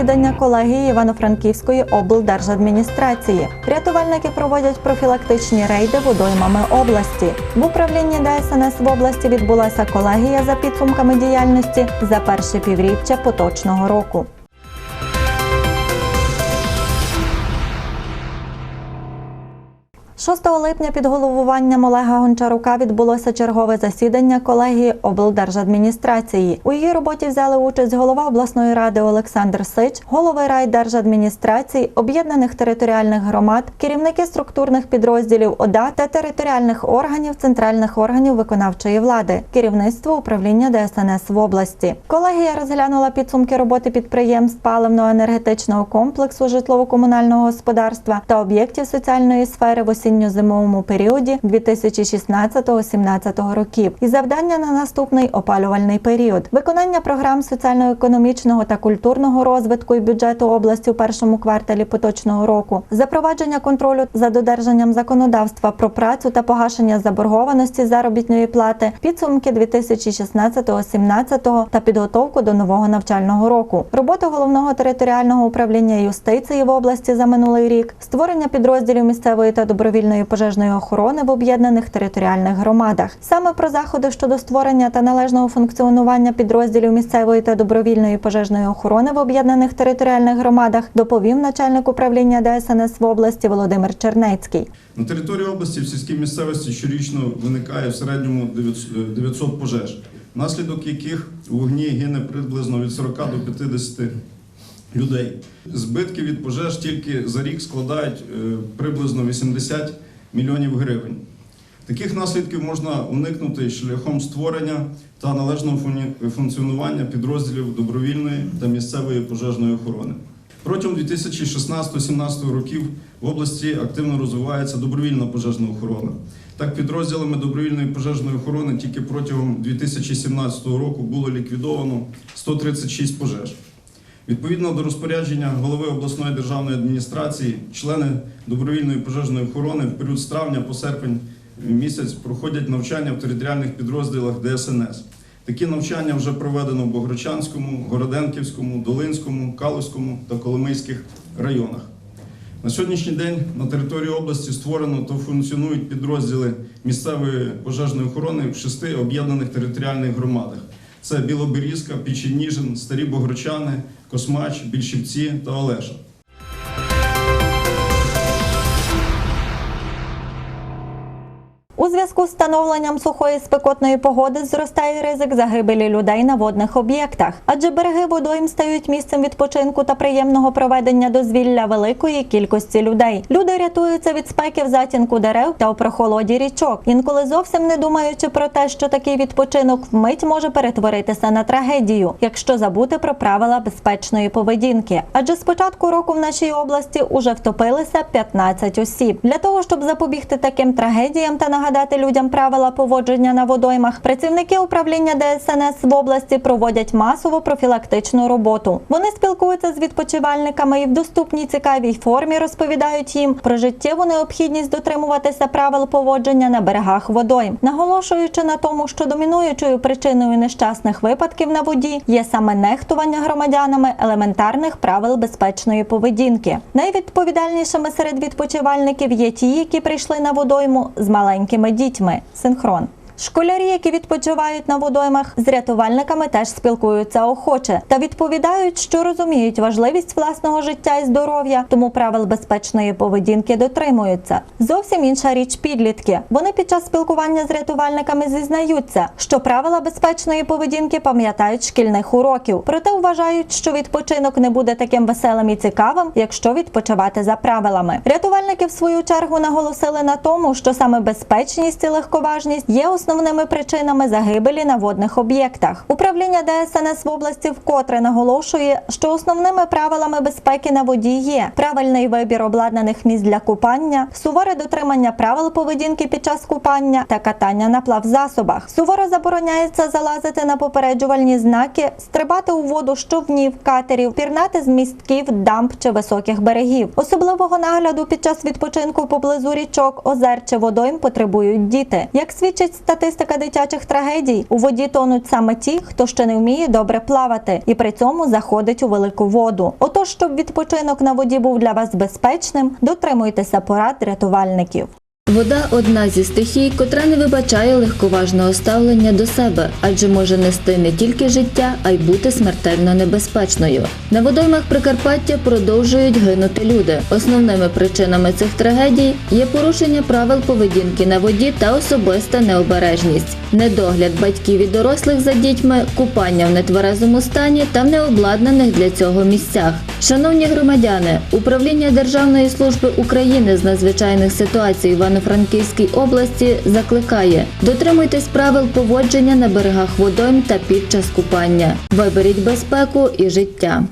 засідання колегії Івано-Франківської облдержадміністрації. Рятувальники проводять профілактичні рейди водоймами області. В управлінні ДСНС в області відбулася колегія за підсумками діяльності за перше півріччя поточного року. Шостого липня під головуванням Олега Гончарука відбулося чергове засідання колегії облдержадміністрації. У її роботі взяли участь голова обласної ради Олександр Сич, голови райдержадміністрації, об'єднаних територіальних громад, керівники структурних підрозділів ОДА та територіальних органів центральних органів виконавчої влади, керівництво управління ДСНС в області. Колегія розглянула підсумки роботи підприємств паливно-енергетичного комплексу житлово-комунального господарства та об'єктів соціальної сфери в осінньо-зимовому періоді 2016-17 років. І завдання на наступний опалювальний період. Виконання програм соціально-економічного та культурного розвитку і бюджету області у першому кварталі поточного року, запровадження контролю за додержанням законодавства про працю та погашення заборгованості заробітної плати, підсумки 2016-17 та підготовку до нового навчального року, робота головного територіального управління юстиції в області за минулий рік, створення підрозділів місцевої та добровільної пожежної охорони в об'єднаних територіальних громадах. Саме про заходи щодо створення та належного функціонування підрозділів місцевої та добровільної пожежної охорони в об'єднаних територіальних громадах доповів начальник управління ДСНС в області Володимир Чернецький. На території області в сільській місцевості щорічно виникає в середньому 900 900 пожеж, внаслідок яких вогні гине приблизно від 40 до 50 людей. Збитки від пожеж тільки за рік складають е, приблизно 80 мільйонів гривень. Таких наслідків можна уникнути шляхом створення та належного функціонування підрозділів добровільної та місцевої пожежної охорони. Протягом 2016-17 років в області активно розвивається добровільна пожежна охорона. Так, підрозділами добровільної пожежної охорони тільки протягом 2017 року було ліквідовано 136 пожеж. Відповідно до розпорядження голови обласної державної адміністрації, члени добровільної пожежної охорони в період з травня по серпень місяць проходять навчання в територіальних підрозділах ДСНС. Такі навчання вже проведено в Богородчанському, Городенківському, Долинському, Калузькому та Коломийських районах. На сьогоднішній день на території області створено та функціонують підрозділи місцевої пожежної охорони в шести об'єднаних територіальних громадах. Це Білоберізка, Піченіжин, Старі Богорчани, Космач, Більшівці та Олеша. Зв'язку з встановленням сухої спекотної погоди зростає ризик загибелі людей на водних об'єктах, адже береги водойм стають місцем відпочинку та приємного проведення дозвілля великої кількості людей. Люди рятуються від спеки в затінку дерев та у прохолоді річок, інколи зовсім не думаючи про те, що такий відпочинок вмить може перетворитися на трагедію, якщо забути про правила безпечної поведінки. Адже з початку року в нашій області уже втопилися 15 осіб. Для того щоб запобігти таким трагедіям та нагадати людям правила поводження на водоймах, працівники управління ДСНС в області проводять масову профілактичну роботу. Вони спілкуються з відпочивальниками і в доступній цікавій формі розповідають їм про життєву необхідність дотримуватися правил поводження на берегах водойм, наголошуючи на тому, що домінуючою причиною нещасних випадків на воді є саме нехтування громадянами елементарних правил безпечної поведінки. Найвідповідальнішими серед відпочивальників є ті, які прийшли на водойму з маленькими дітьми. Синхрон. Школярі, які відпочивають на водоймах, з рятувальниками теж спілкуються охоче та відповідають, що розуміють важливість власного життя і здоров'я, тому правил безпечної поведінки дотримуються. Зовсім інша річ підлітки. Вони під час спілкування з рятувальниками зізнаються, що правила безпечної поведінки пам'ятають шкільних уроків, проте вважають, що відпочинок не буде таким веселим і цікавим, якщо відпочивати за правилами. Рятувальники в свою чергу наголосили на тому, що саме безпечність і легковажність є основними причинами загибелі на водних об'єктах. Управління ДСНС в області вкотре наголошує, що основними правилами безпеки на воді є правильний вибір обладнаних місць для купання, суворе дотримання правил поведінки під час купання та катання на плавзасобах. Суворо забороняється залазити на попереджувальні знаки, стрибати у воду з човнів, катерів, пірнати з містків, дамб чи високих берегів. Особливого нагляду під час відпочинку поблизу річок, озер чи водойм потребують діти. Як свідчить статистика, статистика дитячих трагедій. У воді тонуть саме ті, хто ще не вміє добре плавати, і при цьому заходить у велику воду. Отож, щоб відпочинок на воді був для вас безпечним, дотримуйтеся порад рятувальників. Вода одна зі стихій, котра не вибачає легковажного ставлення до себе, адже може нести не тільки життя, а й бути смертельно небезпечною. На водоймах Прикарпаття продовжують гинути люди. Основними причинами цих трагедій є порушення правил поведінки на воді та особиста необережність, недогляд батьків і дорослих за дітьми, купання в нетверезому стані та в необладнаних для цього місцях. Шановні громадяни, управління Державної служби України з надзвичайних ситуацій в Івано-Франківській області закликає дотримуйтесь правил поводження на берегах водойм та під час купання. Виберіть безпеку і життя.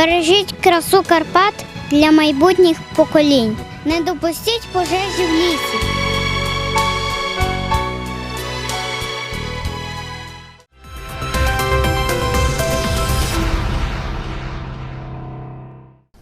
Бережіть красу Карпат для майбутніх поколінь. Не допустіть пожежі в лісі.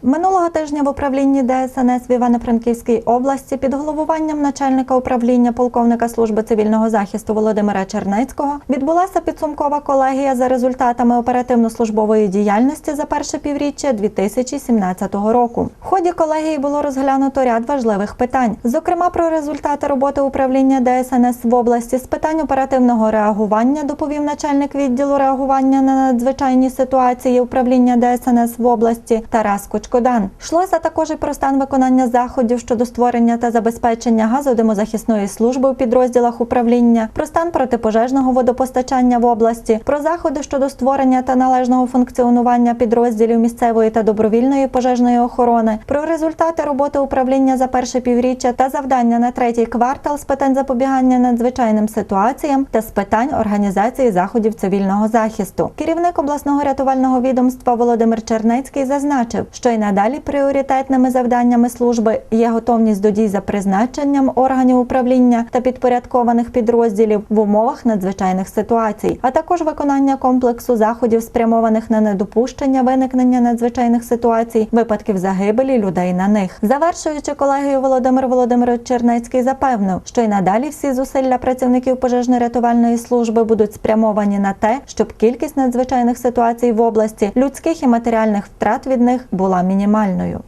Минулого тижня в управлінні ДСНС в Івано-Франківській області під головуванням начальника управління полковника служби цивільного захисту Володимира Чернецького відбулася підсумкова колегія за результатами оперативно-службової діяльності за перше півріччя 2017 року. В ході колегії було розглянуто ряд важливих питань, зокрема про результати роботи управління ДСНС в області з питань оперативного реагування доповів начальник відділу реагування на надзвичайні ситуації управління ДСНС в області Тарас Кочкодан. Йшлося також і про стан виконання заходів щодо створення та забезпечення газодимозахисної служби у підрозділах управління, про стан протипожежного водопостачання в області, про заходи щодо створення та належного функціонування підрозділів місцевої та добровільної пожежної охорони, про результати роботи управління за перше півріччя та завдання на третій квартал з питань запобігання надзвичайним ситуаціям та з питань організації заходів цивільного захисту. Керівник обласного рятувального відомства Володимир Чернецький зазначив, що надалі пріоритетними завданнями служби є готовність до дій за призначенням органів управління та підпорядкованих підрозділів в умовах надзвичайних ситуацій, а також виконання комплексу заходів, спрямованих на недопущення виникнення надзвичайних ситуацій, випадків загибелі людей на них. Завершуючи колегію, Володимир Володимирович Чернецький запевнив, що й надалі всі зусилля працівників пожежно-рятувальної служби будуть спрямовані на те, щоб кількість надзвичайних ситуацій в області, людських і матеріальних втрат від них була мінімальною.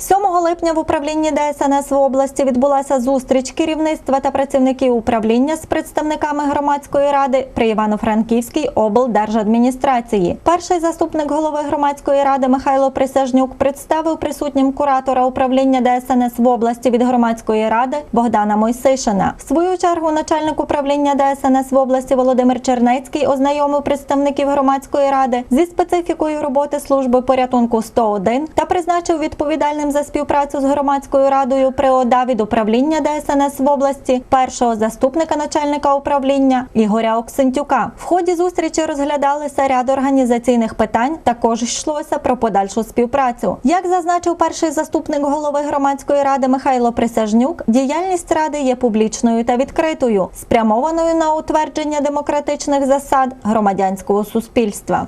7 липня в управлінні ДСНС в області відбулася зустріч керівництва та працівників управління з представниками громадської ради при Івано-Франківській облдержадміністрації. Перший заступник голови громадської ради Михайло Присяжнюк представив присутнім куратора управління ДСНС в області від громадської ради Богдана Мойсишина. В свою чергу начальник управління ДСНС в області Володимир Чернецький ознайомив представників громадської ради зі специфікою роботи служби порятунку 101 та призначив відповідальним за співпрацю з громадською радою при ОДА від управління ДСНС в області першого заступника начальника управління Ігоря Оксентюка. В ході зустрічі розглядалися ряд організаційних питань. Також йшлося про подальшу співпрацю. Як зазначив перший заступник голови громадської ради Михайло Присяжнюк, діяльність ради є публічною та відкритою, спрямованою на утвердження демократичних засад громадянського суспільства.